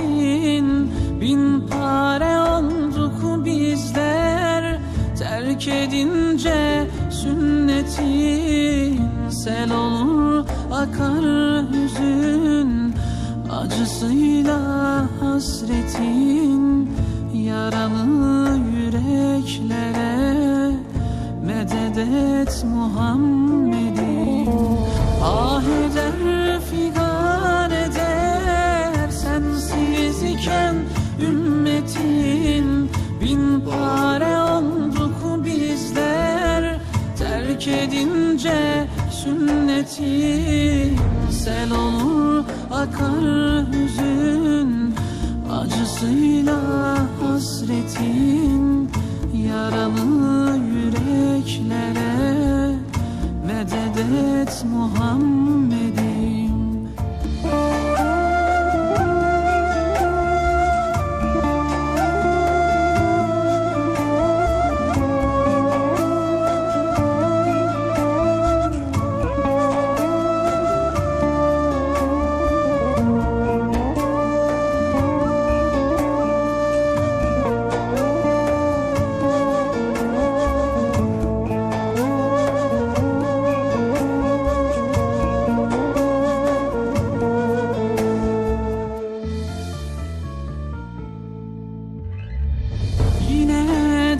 sensin Bin pare olduk bizler. Terk edince sünnetin Sel olur akar hüzün. Acısıyla hasretin Yaralı yüreklere Medet et Muhammed'im Ah eder figan Terk edince sünneti Sel olur akar hüzün Acısıyla hasretin Yaralı yüreklere Medet et Muhammed'im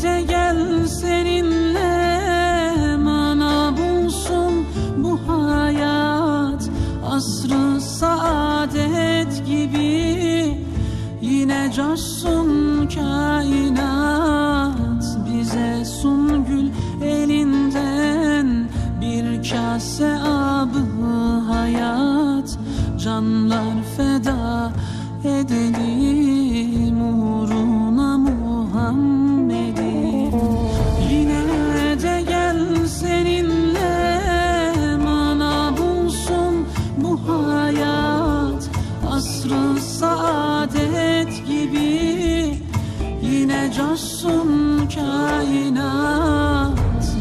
De gel seninle mana bulsun bu hayat. Asrı saadet gibi Yine coşsun kainat. Bize sun gül elinden Bir kase abı hayat. Canlar feda edelim saadet gibi Yine coşsun kainat.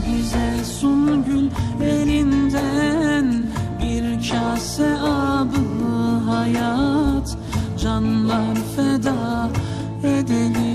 Bize sun gül elinden Bir kase abı hayat. Canlar feda edelim